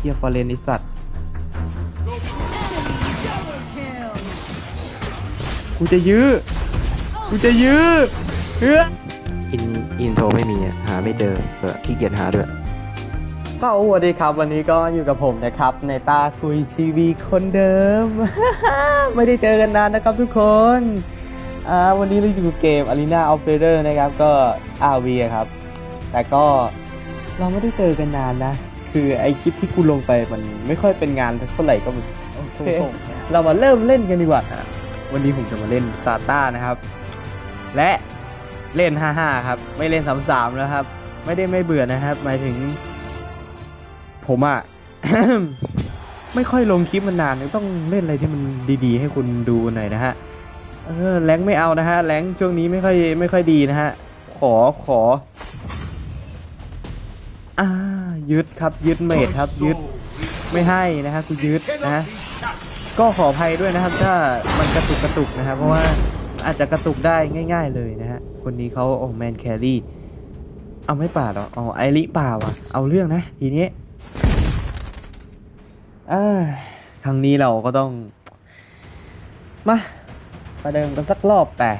เฮียฟอร์เรนไอสัตว์กูจะยื้อกูจะยื้อเฮ้ยอินอินโทรไม่มีอะหาไม่เจอเออขี้เกียจหาด้วยก็สวัสดีครับวันนี้ก็อยู่กับผมนะครับ ในตาคุยทีวีคนเดิม ไม่ได้เจอกันนานนะครับทุกคนอ่าวันนี้เราอยู่เกม Arena Operator นะครับก็ RV อะครับ แต่ก็เราไม่ได้เจอกันนานนะ คือไอคลิปที่กูลงไปมันไม่ค่อยเป็นงานเท่าไหร่ก็มันโอเคเรามาเริ่มเล่นกันดีกว่าอะวันนี้ผมจะมาเล่นซาต้านะครับ และเล่น 55 ครับ ไม่เล่น 33 แล้วครับ ไม่ได้ไม่เบื่อนะครับ หมายถึง ผมอะไม่ค่อยลงคลิปมานานต้องเล่นอะไรที่มันดีๆ ให้คุณดูหน่อยนะฮะเออแรงค์ไม่เอานะฮะแรงค์ช่วงนี้ไม่ค่อยไม่ค่อยดีนะฮะ ขอขออ่า ยึดครับยึดเมดครับยึดไม่ให้นะฮะกูยึดนะฮะก็ขออภัยด้วยนะครับ ถ้ามันกระตุกกระตุกนะครับ เพราะว่าอาจจะกระตุกได้ง่าย ๆ เลยนะฮะคนนี้เขาโอ้แมนแครี่เอาไม่ป่าดหรออ๋อไอริป่าว่ะเอาเรื่องนะทีนี้อ่าครั้งนี้เราก็ต้องมาประเดิมกันสักรอบแต่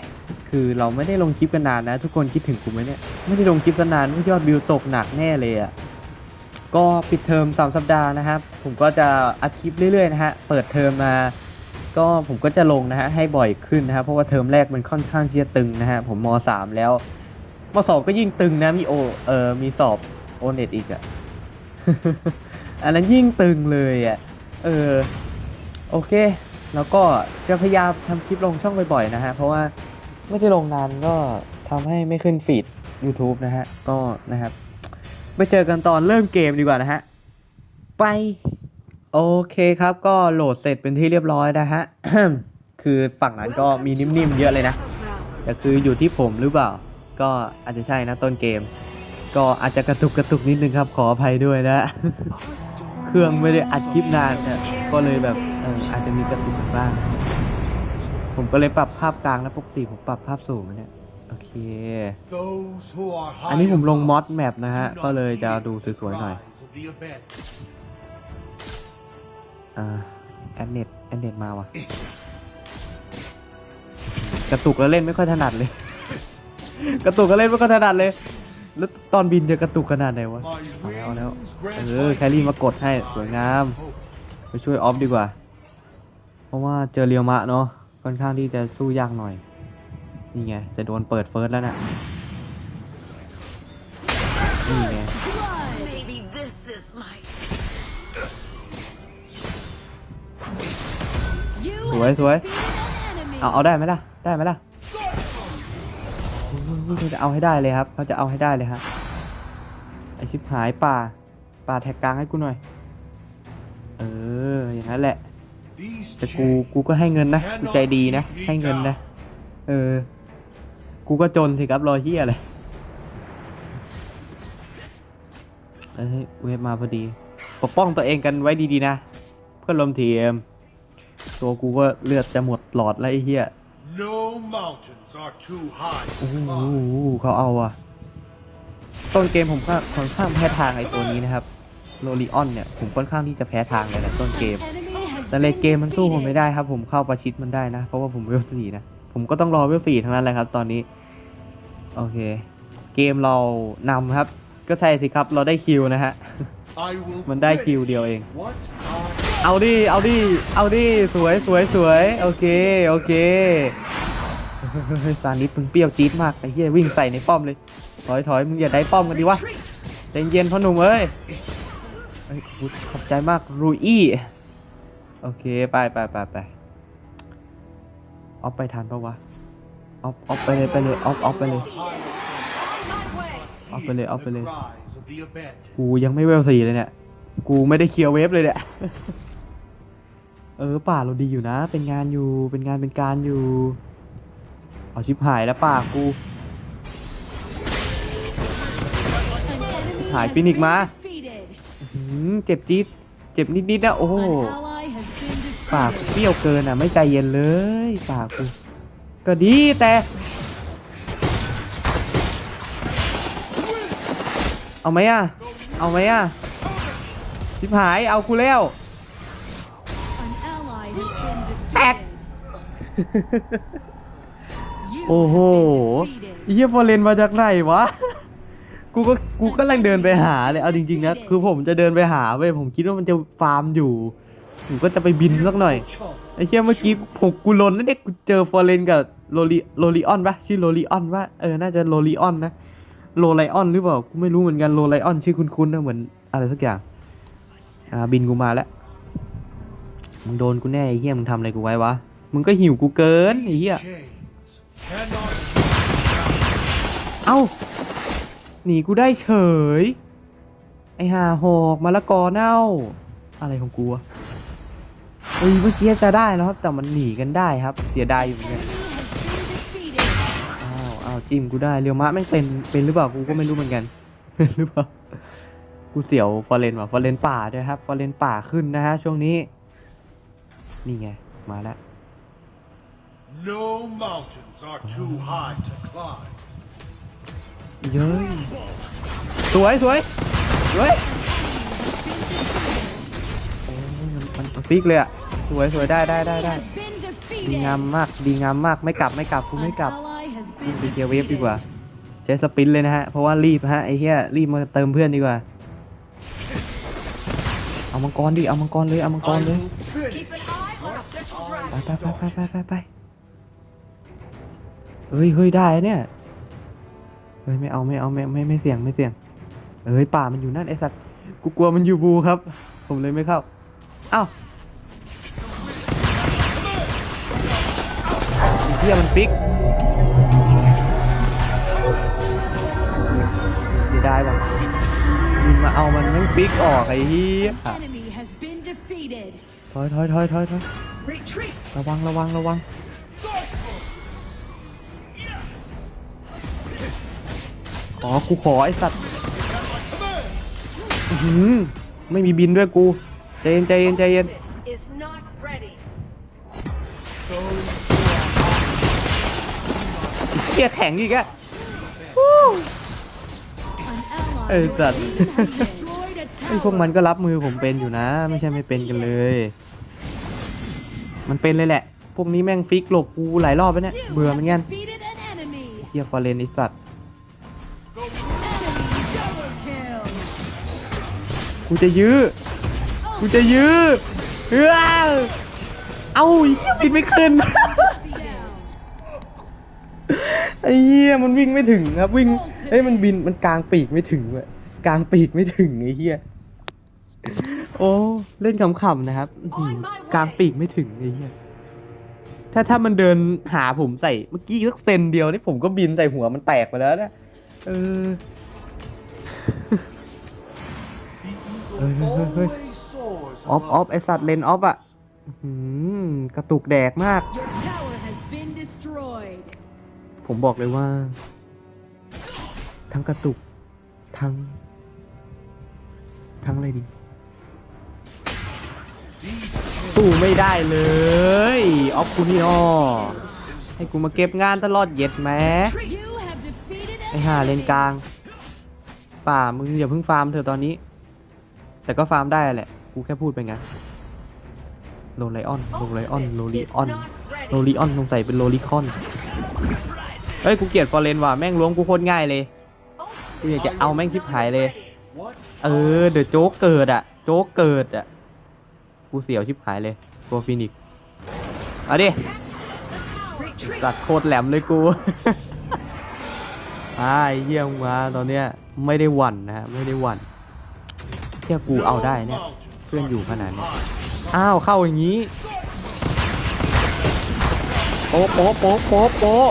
คือเราไม่ได้ลงคลิปกันนานนะ ทุกคนคิดถึงกูไหมเนี่ย ไม่ได้ลงคลิปกันนานยอดวิวตกหนักแน่เลยอะ่ะ ก็ปิดเทอม3 สัปดาห์นะครับ ผมก็จะอัดคลิปเรื่อยๆนะฮะ เปิดเทอมมา ก็ผมก็จะลงนะฮะให้บ่อยขึ้นนะครับเพราะว่าเทอมแรกมันค่อนข้างที่จะตึงนะฮะ ผมม 3 แล้วมสองก็ยิ่งตึงนะ มีโอ เออมีสอบโอเน็ตอีกอะ่ะ อันนั้นยิ่งตึงเลยอะ่ะ เออ โอเค แล้วก็จะพยายามทำคลิปลงช่องบ่อยๆนะฮะ เพราะว่าไม่ได้ลงนานก็ทำให้ไม่ขึ้นฟีด YouTube นะฮะ ก็นะครับ ไปเจอกันตอนเริ่มเกมดีกว่านะฮะ ไป โอเคครับ ก็โหลดเสร็จเป็นที่เรียบร้อยนะฮะ คือฝั่งนั้นก็มีนิ่มๆเยอะเลยนะ แต่คืออยู่ที่ผมหรือเปล่า ก็อาจจะใช่นะต้นเกม ก็อาจจะกระตุกกระตุกนิดนึงครับ ขออภัยด้วยนะ เครื่องไม่ได้อัดคลิปนานนี่ยก็เลยแบบอออาจจะมีกระตุกบ้าง ผมก็เลยปรับภาพกลางนะปกติผมปรับภาพสูงนะเนี่ย โอเค อันนี้ผมลงมอดแมปนะฮะ ก็เลยจะดูสวยๆหน่อย อ่าแอนเน็ตแอนเน็ตมาว่ะ กระตุกแล้วเล่นไม่ค่อยถนัดเลย กระตุกก็เล่นไม่ค่อยถนัดเลย แล้วตอนบินจะกระตุกขนาดไหนวะเอาแล้ว เอาแล้วเออแครี่มากดให้สวยงาม ไปช่วยออฟดีกว่า เพราะว่าเจอเรียวมะเนาะ ค่อนข้างที่จะสู้ยากหน่อย นี่ไง จะโดนเปิดเฟิร์สแล้วน่ะนี่ไง Maybe this is my สวยสวยเอาเอาได้ไหมล่ะ ได้ไหมล่ะอุ๊ยเขาจะเอาให้ได้เลยครับเขาจะเอาให้ได้เลยครับไอชิบหายป่า ป่าแท็กกลางให้กูหน่อย เออ อย่างนั้นแหละแต่กู กูก็ให้เงินนะ กูใจดีนะ ให้เงินนะ เออ กูก็จนสิครับรอเฮียอะไรเอ้ยเวฟมาพอดี ปกป้องตัวเองกันไว้ดีๆนะ เพื่อนลมทีม ตัวกูก็เลือดจะหมดหลอดแล้วไอ้เหี้ย No mountains are too high โอ้ to โห climb. เขาเอาอะต้นเกมผมก็ค่อนข้างแพ้ทางไอ้ตัวนี้นะครับโรลิออนเนี่ย ผมค่อนข้างที่จะแพ้ทางเลยนะต้นเกม แต่เลนเกมมันสู้ผมไม่ได้ครับ ผมเข้าประชิดมันได้นะ เพราะว่าผมเวลสี่นะ ผมก็ต้องรอเวลสี่ทั้งนั้นแหละครับ ตอนนี้ โอเค เกมเรานำครับ ก็ใช่สิครับเราได้คิวนะฮะ I will มันได้คิว finish เดียวเอง What I เอาดิ เอาดิ เอาดิ สวยสวยสวยโอเค โอเคเฮ้ยซานิสมึงเปรี้ยวจี๊ดมากไอ้เหี้ยวิ่งใส่ในป้อมเลย ถอยถอยมึงอย่าได้ป้อมกันดิวะใจเย็นพ่อหนุ่มเอ้ยเอ้ยอุ๊ยขอบใจมากรูอี้โอเค ไปไปไปไปออฟไปทันปะวะ ออฟออฟไปเลยไปเลยออฟออฟไปเลยออฟไปเลยออฟไปเลย cries of the abandoned. กูยังไม่เวลสี่เลยเนี่ยกูไม่ได้เคลียร์เวฟเลยเนี่ยเออป่าเราดีอยู่นะ เป็นงานอยู่เป็นงานเป็นการอยู่ เอาชิบหายแล้วป่ากูหายฟินิกซ์มาอื้อหือเจ็บจี๊ดเจ็บนิดๆนะโอ้โหปากเปรี้ยวเกินอะ ไม่ใจเย็นเลย ปากกู ก็ดีแต่เอาไหมอะ เอาไหมอะชิบหาย เอากูแล้ว An ally has been Heck. defeated. You โอ้โห have been defeated. ไอ้เฮียฟอร์เรนมาจากไหนวะ กูก็ กูกำลังเดินไปหาเลย เอาจริงๆนะ คือผมจะเดินไปหาเว้ย ผมคิดว่ามันจะฟาร์มอยู่ ผมก็จะไปบินสักหน่อยไอ้เฮียเมื่อกี้ผมกูลนแล้วเนี่ยกูเจอฟอร์เรนกับโรลิโรลิออนปะชื่อโรลิออนปะเออน่าจะโรลิออนนะโรไลออนหรือเปล่ากูไม่รู้เหมือนกันโรไลออนชื่อคุ้นๆนะเหมือนอะไรสักอย่างอ่าบินกูมาแล้วมึงโดนกูแน่ไอ้เฮียมึงทำอะไรกูไว้วะมึงก็หิวกูเกินไอ้เฮียเอ้าหนีกูได้เฉย ไอ้ห่าหอกมะละกอเน่า อะไรของกูอะ อ้ยเมื่อกี้จะได้แล้วครับ แต่มันหนีกันได้ครับ เสียดายอยู่เหมือนกัน Enemy has been defeated. อ้าวอ้าวจิ้มกูได้เรียวมะแม่งเป็นเป็นหรือเปล่ากูก็ไม่รู้เหมือนกันเป็นหรือเปล่ากูเสียวฟอร์เรนว่ะฟอร์เรนป่าด้วยครับฟอร์เรนป่าขึ้นนะฮะช่วงนี้ นี่ไงมาแล้ว No mountains are too high to climb. เย้ยสวยสวยสวยโอ้ยมันมันมันฟิกเลยอะ สวยสวยได้ได้ได้ได้ Has been ดี defeated. งามมากดีงามมากไม่กลับไม่กลับกู An ไม่กลับ ally has ไป been เคลียร์เวฟดีกว่า defeated. ใช้สปินเลยนะฮะ เพราะว่ารีบฮะไอ้เหี้ยรีบมาเติมเพื่อนดีกว่า เอามังกรดิเอามังกรเลยเอามังก I รเลย will finish what I ไปไปไปไป started. ไปไปไปเฮ้ยเฮ้ยได้เนี่ยเฮ้ยไม่เอาไม่เอาไม่ไม่ไม่เสี่ยงไม่เสี่ยงเฮ้ยป่ามันอยู่นั่นไอสัตว์กูกลัวมันอยู่บูครับ ผมเลยไม่เข้าเอ้าไยมันปิกเสียดายว่ะยิงมาเอามันแม่งปิกออกไอ้เหี้ย An enemy has been defeated. ถอยถอยถอยถอยถอยระวังระวังระวัง ขอกูขอไอสัตว์อื้อหือไม่มีบินด้วยกู ใจเย็นใจเย็นใจเย็น is not ready. เกียแข็งอีกอะ An ally Ê, has giật. destroyed a ไอพวกมัน tower. ก็รับมือผมเป็นอยู่นะ ไม่ใช่ไม่เป็นกันเลย มันเป็นเลยแหละ พวกนี้แม่งฟิกหลบกูหลายรอบแล้วเนี่ย You เบื่อเหมือนกัน have defeated an enemy. เฮียฟอร์เรนไอสัตว์ Enemy double kill. กูจะยื้อ กูจะยื้อเฮ้ยเอ้าเหี้ยบินไม่ขึ้น Down. ไอ้เหี้ยมันวิ่งไม่ถึงครับ วิ่งเฮ้ยมันบินมันกลางปีกไม่ถึงเว้ยกลางปีกไม่ถึงไอ้เหี้ยโอ้เล่นขำๆนะครับอื้อหือกลางปีกไม่ถึงไอ้เหี้ยถ้าถ้ามันเดินหาผมใส่เมื่อกี้สักเซนเดียวนี่ผมก็บินใส่หัวมันแตกไปแล้วนะเออ The eagle Ê, ê, ê, ê. always soars ออฟออฟ above ไอสัตว์เลนออฟอะอื้อหือกระตุกแดกมาก ผมบอกเลยว่า ทั้งกระตุก ทั้ง ทั้งอะไรดี สู้ไม่ได้เลยออฟคูนี่อให้กูมาเก็บงานตลอดเย็ดแม You have defeated ไอ an ห่าเลนกลาง ป่ามึงอย่าเพิ่งฟาร์มเธอะตอนนี้ แต่ก็ฟาร์มได้แหละ กูแค่พูดไปงั้นโลไลออน โลไลออน โลลิ Is ออน โลลิออนสงสัยเป็นโลลิคอน เฮ้ยกูเกลียดฟอร์เรนว่ะแม่งล้วงกูโคตรง่ายเลยกูอยากจะเอาแม่งทิพหายเลย เออเดี๋ยวโจ๊กเกิดอะ โจ๊กเกิดอะ กูเสียวชิบหายเลยตัวฟินิกเอาดิ Retreat. ตัดโคตรแหลมเลยกูไอ้เยี่ยมงมาตอนเนี้ยไม่ได้หวั่นนะฮะไม่ได้หวั่นแค่กูเอาได้เนี่ยเพื่อนอยู่ขนาดเนี้ยอ้าวเข้าอย่างนี้โป๊ะโป๊ะโป๊ะโป๊ะ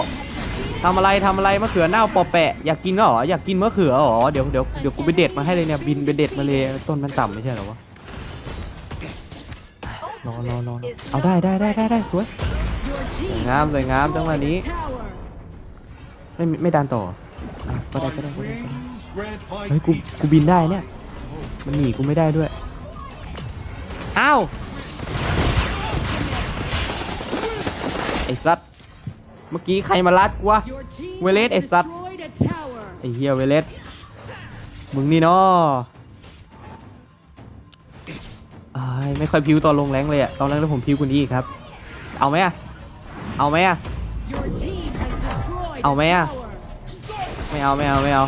ทำอะไรทำอะไรมะเขือเน่าปอแปะอยากกินเหรออยากกินมะเขือเหรอเดี๋ยวเดี๋ยวเดี๋ยวกูไปเด็ดมาให้เลยเนี่ยบินไปเด็ดมาเลยต้นมันต่ำไม่ใช่เหรอวะรอรอรอรอเอาได้ได้ได้ได้ได้สวยสวยงามสวยงามจังหวะนี้ไม่ไม่ดันต่ออะก็ได้ก็ได้ก็ได้เฮ้ยกูกูบินได้เนี่ยมันหนีกูไม่ได้ด้วยอ้าวไอ้สัตว์ เมื่อกี้ใครมาลัดกูวะ Your team Willet, has it's up. destroyed a tower. ไอ้เฮียเวเลสมึงนี่เนาะอ้ายไม่ค่อยพิวตอนลงแรงเลยอะตอนแรกแล้วผมพิวกว่านี้อีกครับ เอาไหมอะเอาไหมอะ Your team has destroyed Ao a mẹ à? tower. ไม่เอาไม่เอาไม่เอา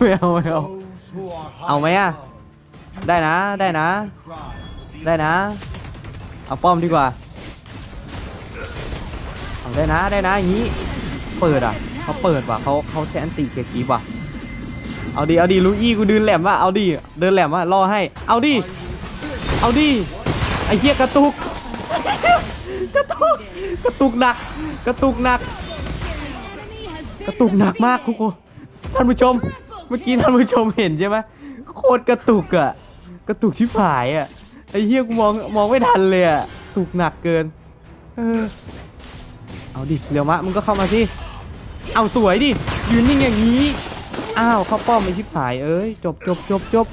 ไม่เอาไม่เอา Those who are high Ao mẹ à? above ได้นะได้นะ cries of the ได้นะ เอาป้อมดีกว่า เอาได้นะได้นะอย่างนี้ เปิดอะเขาเปิดว่ะเขาเขาแทนตีเกียร์กีบว่ะ เอาดิเอาดิลูอี้กูเดินแหลมว่ะเอาดิเดินแหลมว่ะรอให้ เอาดิเอาดิไอ้เหี้ยกระตุกกระตุกกระตุกหนัก กระตุกหนัก กระตุกหนักมากทุกคนท่านผู้ชม เมื่อกี้ท่านผู้ชมเห็นใช่ไหมโคตรกระตุกอะกระตุกชิบหายอะไอ้เหี้ยกูมองมองไม่ทันเลยอะตุกหนักเกิน เออ เอาดิเร็วมะมึงก็เข้ามาสิเอาสวยดิยืนนิ่งอย่างนี้อ้าวเข้าป้อมไอชิบหายเอ้ยจบจบจบจบ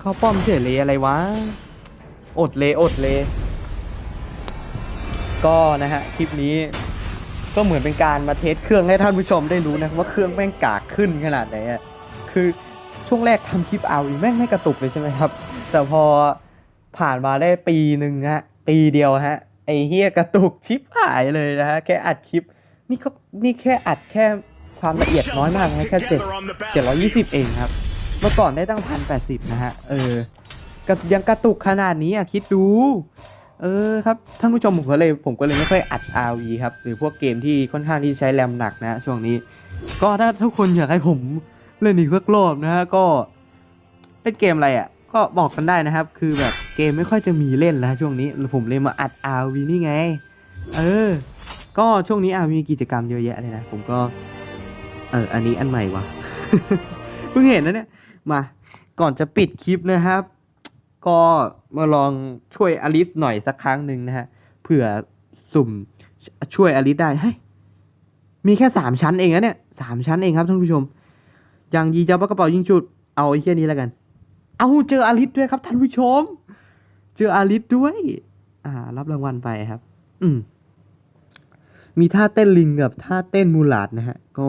เข้าป้อมเฉยเลยอะไรวะอดเลยอดเลยก็นะฮะคลิปนี้ก็เหมือนเป็นการมาเทสเครื่องให้ท่านผู้ชมได้รู้นะว่าเครื่องแม่งกากขึ้นขนาดไหนอะคือช่วงแรกทำคลิปเอาแม่งไม่กระตุกเลยใช่ไหมครับ แต่พอผ่านมาได้ปีหนึ่งฮะปีเดียวฮะ ไอเฮียกระตุกชิปหายเลยนะฮะแค่อัดคลิป นี่ก็นี่แค่อัดแค่ความละเอียดน้อยมากนะแค่เจ็ดเจ็ดร้อยี่สิบเองครับ เมื่อก่อนได้ตั้งพันแปดสิบนะฮะ เออกระยังกระตุกขนาดนี้อะคิดดู เออครับ ท่านผู้ชมผมก็เลยผมก็เลยไม่ค่อยอัด RV ครับ หรือพวกเกมที่ค่อนข้างที่ใช้แรมหนักนะ ช่วงนี้ ก็ถ้าทุกคนอยากให้ผมเล่นอีกสักรอบนะฮะก็เล่นเกมอะไรอะ ก็บอกกันได้นะครับ คือแบบเกมไม่ค่อยจะมีเล่นแล้วช่วงนี้ผมเลยมาอัด RV นี่ไง เออ ก็ช่วงนี้ RV มีกิจกรรมเยอะแยะเลยนะ ผมก็ เออ อันนี้อันใหม่วะเพิ่งเห็นนะเนี่ย มา ก่อนจะปิดคลิปนะครับ ก็มาลองช่วยอลิสหน่อยสักครั้งหนึ่งนะฮะ เผื่อสุ่มช่วยอลิสได้เฮ้ยมีแค่สามชั้นเองนะเนี่ยสามชั้นเองครับท่านผู้ชม อย่างยีเจ้าปากระเป๋ายิงชุด เอาไอ้แค่นี้แล้วกัน เอาเจออาลิสด้วยครับท่านผู้ชม เจออาลิสด้วย อ่า รับรางวัลไปครับ อืม มีท่าเต้นลิงกับท่าเต้นมูลาดนะฮะ ก็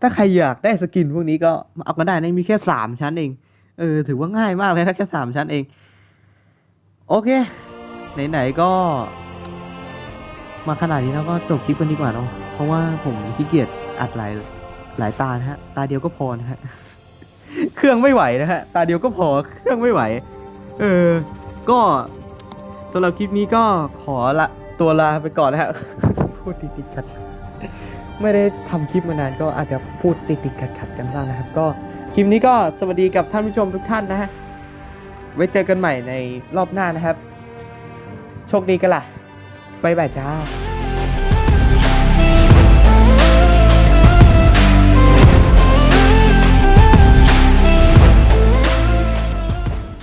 ถ้าใครอยากได้สกินพวกนี้ก็เอากันได้นะมีแค่สามชั้นเอง เออ ถือว่าง่ายมากเลยนะแค่สามชั้นเอง โอเค ไหนๆก็ มาขนาดนี้แล้วก็จบคลิปกันดีกว่าเนาะเพราะว่าผมขี้เกียจอัดหลายหลายตานะฮะ ตาเดียวก็พอนะฮะ เครื่องไม่ไหวนะฮะ ตาเดียวก็พอ เครื่องไม่ไหว เออ ก็สำหรับคลิปนี้ก็ขอละตัวลาไปก่อนนะฮะ พูดติดติดขัด ไม่ได้ทำคลิปมานานก็อาจจะพูดติดติดขัดขัดๆกันบ้างนะครับ ก็คลิปนี้ก็สวัสดีกับท่านผู้ชมทุกท่านนะฮะ ไว้เจอกันใหม่ในรอบหน้านะครับ โชคดีกันล่ะ บ๊ายบายจ้า